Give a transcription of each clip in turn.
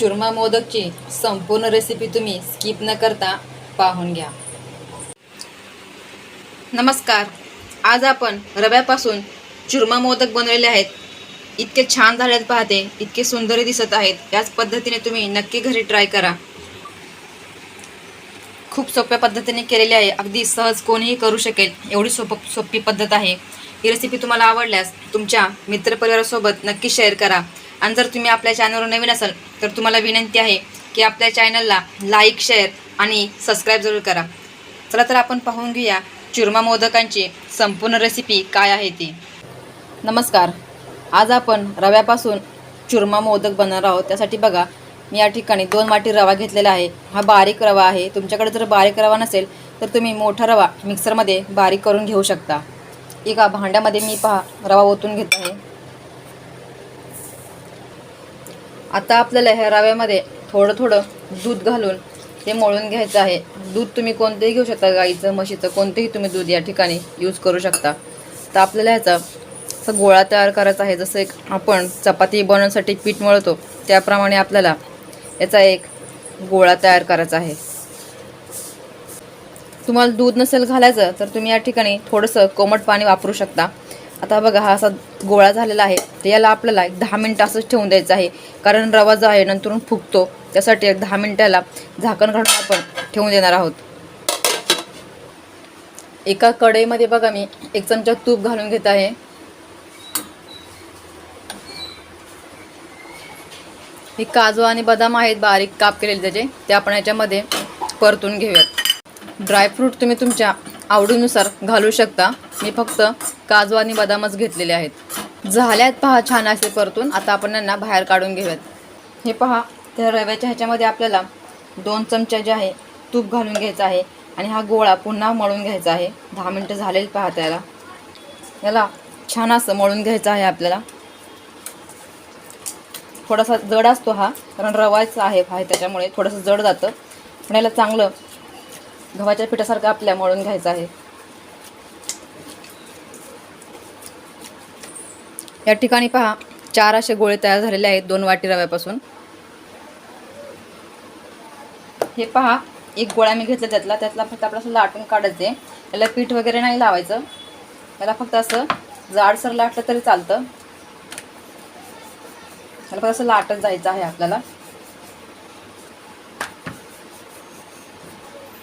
चुरमा मोदकची संपूर्ण रेसिपी तुम्ही स्किप न करता पाहून घ्या. नमस्कार. आज आपण रव्यापासून चुरमा मोदक बनवलेले आहेत. इतके छान झाल्यात पाहते इतके सुंदर दिसत आहेत. याच पद्धतीने तुम्ही नक्की घरी ट्राय करा. खूप सोप्या पद्धतीने केलेली आहे. अगदी सहज कोणीही करू शकेल. एवढी सोप सोपी पद्धत आहे. ही रेसिपी तुम्हाला आवडल्यास तुमच्या मित्रपरिवारासोबत नक्की शेअर करा. आणि जर तुम्ही आपल्या चॅनलवर नवीन असाल तर तुम्हाला विनंती आहे की आपल्या चॅनलला लाईक शेअर आणि सबस्क्राईब जरूर करा. चला तर आपण पाहून घेऊया चुरमा मोदकांची संपूर्ण रेसिपी काय आहे ती. नमस्कार. आज आपण रव्यापासून चुरमा मोदक बनणार आहोत. त्यासाठी बघा मी या ठिकाणी दोन वाटी रवा घेतलेला आहे. हा बारीक रवा आहे. तुमच्याकडे जर बारीक रवा नसेल तर तुम्ही मोठा रवा मिक्सरमध्ये बारीक करून घेऊ शकता. एका भांड्यामध्ये मी पहा रवा ओतून घेत आहे. आता आपल्याला ह्या रव्यामध्ये थोडं थोडं दूध घालून ते मळून घ्यायचं आहे. दूध तुम्ही कोणतेही घेऊ शकता गाईचं म्हशीचं कोणतेही तुम्ही दूध या ठिकाणी यूज करू शकता. तर आपल्याला ह्याचा असा गोळा तयार करायचा आहे. जसं एक आपण चपाती बनवण्यासाठी पीठ मळतो त्याप्रमाणे आपल्याला याचा एक गोळा तयार करायचा आहे. तुम्हाला दूध नसेल घालायचं तर तुम्ही या ठिकाणी थोडंसं कोमट पाणी वापरू शकता. आता बघा हा असा गोळा झालेला आहे. तर याला आपल्याला एक दहा मिनटं असंच ठेवून द्यायचं आहे. कारण रवा जो आहे नंतरून फुगतो. त्यासाठी एक दहा मिनटाला झाकण घालून आपण ठेवून देणार आहोत. एका कढईमध्ये बघा मी एक चमचा तूप घालून घेत आहे. हे काजू आणि बदाम आहेत बारीक काप केलेले त्याचे. ते आपण याच्यामध्ये परतून घेऊयात. ड्रायफ्रूट तुम्ही तुमच्या आवडीनुसार घालू शकता. मी फक्त काजू आणि बदामच घेतलेले आहेत. झाल्यात पहा छान असे परतून. आता आपण यांना बाहेर काढून घेऊयात. हे पहा त्या रव्याच्या ह्याच्यामध्ये आपल्याला दोन चमचा जे आहे तूप घालून घ्यायचं आहे आणि हा गोळा पुन्हा मळून घ्यायचा आहे. दहा मिनटं झालेली पहा त्याला. याला छान असं मळून घ्यायचं आहे आपल्याला. थोडासा जड असतो हा कारण रवाचा आहे आहे त्याच्यामुळे थोडंसं जड जातं. पण याला चांगलं गव्हाच्या पिठासारखं आपल्या मळून घ्यायचं आहे. या ठिकाणी पहा चार असे गोळे तयार झालेले आहेत दोन वाटी रव्यापासून. हे पहा एक गोळा मी घेतला त्यातला. त्यातला फक्त आपलं असं लाटून काढायचे. याला पीठ वगैरे नाही लावायचं. याला फक्त असं जाडसर लाटलं तरी चालतं. त्याला फक्त असं लाटत जायचं आहे आपल्याला.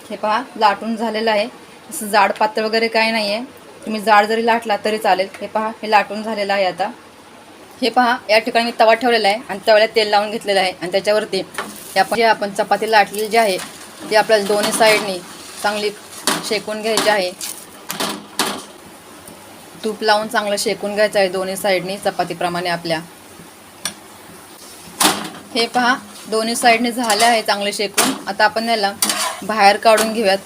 हे पहा लाटून झालेलं आहे. असं जाड पातळ वगैरे काही नाही आहे तुम्ही जाड जरी लाटला तरी चालेल. हे पहा हे लाटून झालेलं आहे आता. हे पहा या ठिकाणी मी तवा ठेवलेला आहे आणि तव्याला तेल लावून घेतलेलं आहे. आणि त्याच्यावरती आपण जे आपण चपाती लाटलेली जी आहे ती आपल्याला दोन्ही साईडनी चांगली शेकून घ्यायची आहे. तूप लावून चांगलं शेकून घ्यायचं आहे दोन्ही साईडनी चपातीप्रमाणे आपल्या. हे पहा दोन्ही साईडने झाले आहे चांगले शेकून. आता आपण याला बाहेर काढून घेऊयात.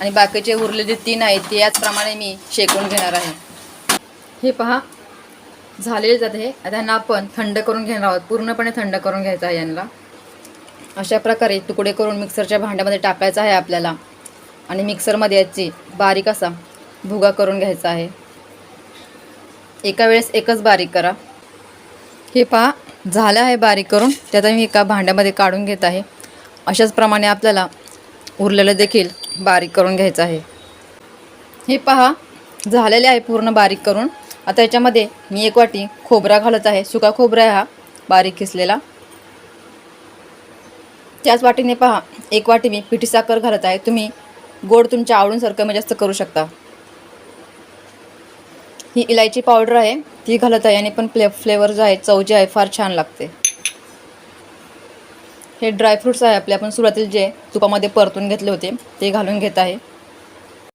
आणि बाकीचे उरलेले तीन आहेत ते याचप्रमाणे मी शेकून घेणार आहे. हे पहा. झालेले आहे हे. आता आपण थंड करून घेणार आहोत. पूर्णपणे थंड करून घ्यायचं आहे यांना. अशा प्रकारे तुकडे करून मिक्सरच्या भांड्यामध्ये टाकायचं आहे आपल्याला. आणि मिक्सरमध्ये याची बारीक असा भुगा करून घ्यायचा आहे. एका वेळेस एकच बारीक करा. हे पहा. झालं आहे बारीक करून. त्यात मी एका भांड्यामध्ये काढून घेत आहे. अशाच प्रमाणे आपल्याला उरलेलं देखील बारीक करून घ्यायचं आहे. हे पहा झालेले आहे पूर्ण बारीक करून. आता याच्यामध्ये मी एक वाटी खोबरा घालत आहे. सुका खोबरा आहे हा बारीक किसलेला त्याच वाटीने पहा एक वाटी मी पिठी साखर घालत आहे. तुम्ही गोड तुमच्या आवडीनुसार कमी म्हणजे जास्त करू शकता. ही इलायची पावडर आहे ती घालत आहे आणि पण फ्ले फ्लेवर जो आहे चव जी आहे फार छान लागते. हे ड्रायफ्रूट्स आहे आपले. आपण सुरुवातील जे तुपामध्ये परतून घेतले होते ते घालून घेत आहे.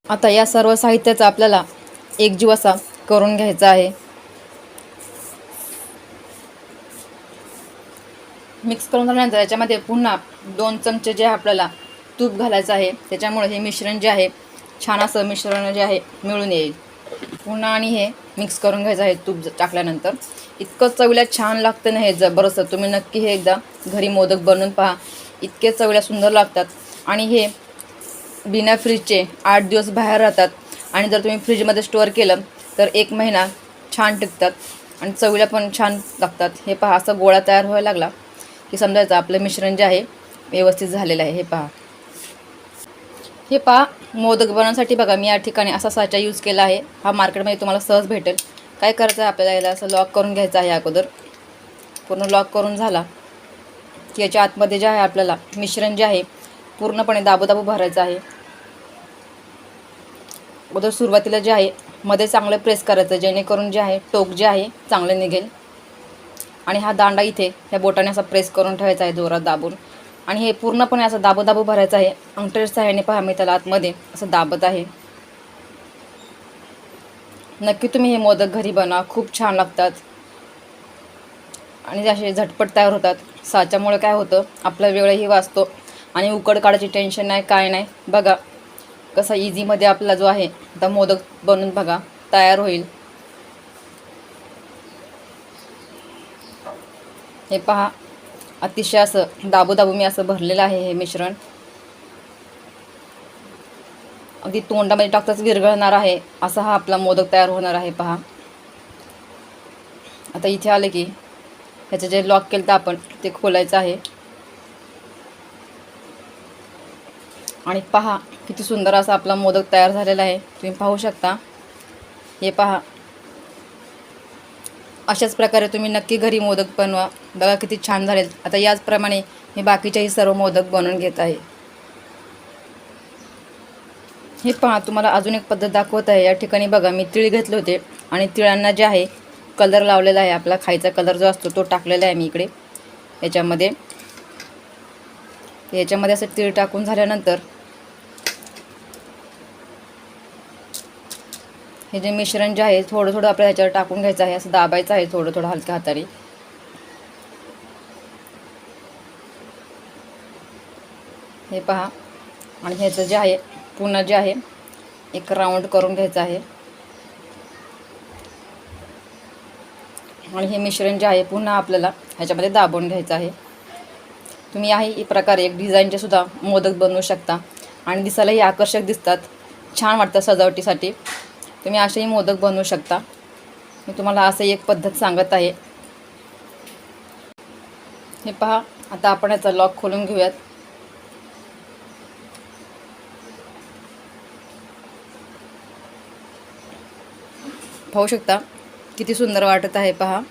आता या सर्व साहित्याचा आपल्याला एकजीव असा करून घ्यायचा आहे. मिक्स करून झाल्यानंतर याच्यामध्ये पुन्हा दोन चमचे जे आहे आपल्याला तूप घालायचं आहे त्याच्यामुळे हे मिश्रण जे आहे छान असं मिश्रण जे आहे मिळून येईल. पुन्हा आणि हे मिक्स करून घ्यायचं आहे तूप टाकल्यानंतर. इतकं चवीला छान लागतं ना हे जबरदस्त तुम्ही नक्की हे एकदा घरी मोदक बनवून पहा. इतके चवीला सुंदर लागतात. आणि हे बिना फ्रीजचे आठ दिवस बाहेर राहतात. आणि जर तुम्ही फ्रीजमध्ये स्टोअर केलं तर एक महिना छान टिकतात. आणि चवीला पण छान लागतात. हे पहा असा गोळा तयार व्हायला लागला. की समजायचं आपलं मिश्रण जे आहे व्यवस्थित झालेलं आहे. हे पहा. हे पहा मोदक बनवण्यासाठी बघा मी या ठिकाणी असा साचा यूज केला आहे. हा मार्केटमध्ये तुम्हाला सहज भेटेल. काय करायचं आहे आपल्याला याला? असं लॉक करून घ्यायचं आहे अगोदर. पूर्ण लॉक करून झाला. की याच्या आतमध्ये जे आहे आपल्याला मिश्रण जे आहे पूर्णपणे दाबोदाबो भरायचं आहे. अगोदर सुरुवातीला जे आहे मध्ये चांगलं प्रेस करायचं जेणेकरून जे आहे टोक जे आहे चांगलं निघेल. आणि हा दांडा इथे ह्या बोटाने असा प्रेस करून ठेवायचा आहे जोरात दाबून. आणि हे पूर्णपणे असं दाबो दाबो भरायचं आहे. अंगठ्याच्या सहाय्याने पहा मी त्याला आतमध्ये. असं दाबत आहे. नक्की तुम्ही हे मोदक घरी बनवा. खूप छान लागतात. आणि असे झटपट तयार होतात. साच्यामुळे काय होतं? आपला वेळही वाचतो. आणि उकड काढायची टेन्शन नाही काय नाही. बघा कसा इझीमध्ये आपला जो आहे आता मोदक बनवून बघा तयार होईल. हे पहा. अतिशय असं दाबू दाबू मी असं भरलेलं आहे हे मिश्रण. अगदी तोंडामध्ये टाकताच विरघळणार आहे. असा हा आपला मोदक तयार होणार आहे पहा. आता इथे आलं की ह्याचं जे लॉक केलं तर आपण ते खोलायचं आहे. आणि पहा किती सुंदर असा आपला मोदक तयार झालेला आहे. तुम्ही पाहू शकता. हे पहा अशाच प्रकारे तुम्ही नक्की घरी मोदक बनवा. बघा किती छान झाले. आता याचप्रमाणे मी बाकीचेही सर्व मोदक बनवून घेत आहे. हे पहा तुम्हाला अजून एक पद्धत दाखवत आहे. या ठिकाणी बघा मी तिळ घेतले होते आणि तिळांना जे आहे कलर लावलेला आहे. आपला खायचा कलर जो असतो तो टाकलेला आहे मी इकडे. याच्यामध्ये याच्यामध्ये असं तीळ टाकून झाल्यानंतर हे जे मिश्रण जे आहे थोडं थोडं आपल्याला ह्याच्यावर टाकून घ्यायचं आहे असं दाबायचं आहे थोडं थोडं हलक्या हाताने. हे पहा. आणि ह्याचं जे आहे पुन्हा जे आहे एक राऊंड करून घ्यायचं आहे. आणि हे मिश्रण जे आहे पुन्हा आपल्याला ह्याच्यामध्ये दाबून घ्यायचं आहे. तुम्ही आहे प्रकारे एक डिझाईनचे सुद्धा मोदक बनवू शकता. आणि दिसायलाही आकर्षक दिसतात. छान वाटतं सजावटीसाठी. तुम्ही असेही मोदक बनवू शकता. मी तुम्हाला असं एक पद्धत सांगत आहे. हे पहा आता आपण याचा लॉक खोलून घेऊयात. पाहू शकता किती सुंदर वाटत आहे पहा.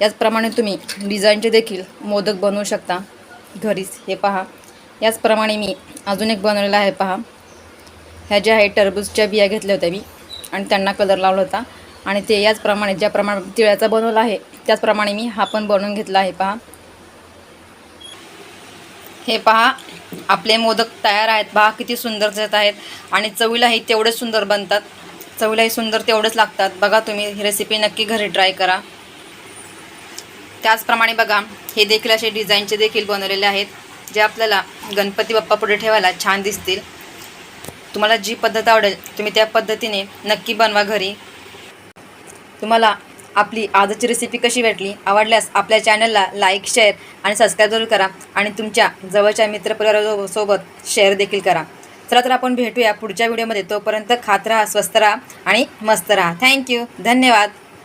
याचप्रमाणे तुम्ही डिझाईनचे देखील मोदक बनवू शकता घरीच. हे पहा याचप्रमाणे मी अजून एक बनवलेला आहे पहा. ह्या ज्या आहे टरबूजच्या बिया घेतल्या होत्या मी. आणि त्यांना कलर लावला होता. आणि ते याचप्रमाणे ज्याप्रमाणे तिळ्याचा बनवला आहे त्याचप्रमाणे मी हा पण बनवून घेतला आहे पहा. हे पहा आपले मोदक तयार आहेत पहा किती सुंदर जात आहेत. आणि चवीलाही तेवढेच सुंदर बनतात. चवीलाही सुंदर तेवढंच लागतात. बघा तुम्ही ही रेसिपी नक्की घरी ट्राय करा. त्याचप्रमाणे बघा हे देखील असे डिझाईनचे देखील बनवलेले आहेत जे आपल्याला गणपती बाप्पा पुढे ठेवायला छान दिसतील. तुम्हाला जी पद्धत आवडेल तुम्ही त्या पद्धतीने नक्की बनवा घरी. तुम्हाला आपली आजची रेसिपी कशी वाटली आवडल्यास आपल्या चॅनलला लाईक शेअर आणि सबस्क्राईब जरूर करा आणि तुमच्या जवळच्या मित्रपरिवारासोबत शेअर देखील करा. चला तर आपण भेटूया पुढच्या व्हिडिओमध्ये तोपर्यंत खात राहा स्वस्त राहा आणि मस्त राहा. थँक्यू धन्यवाद.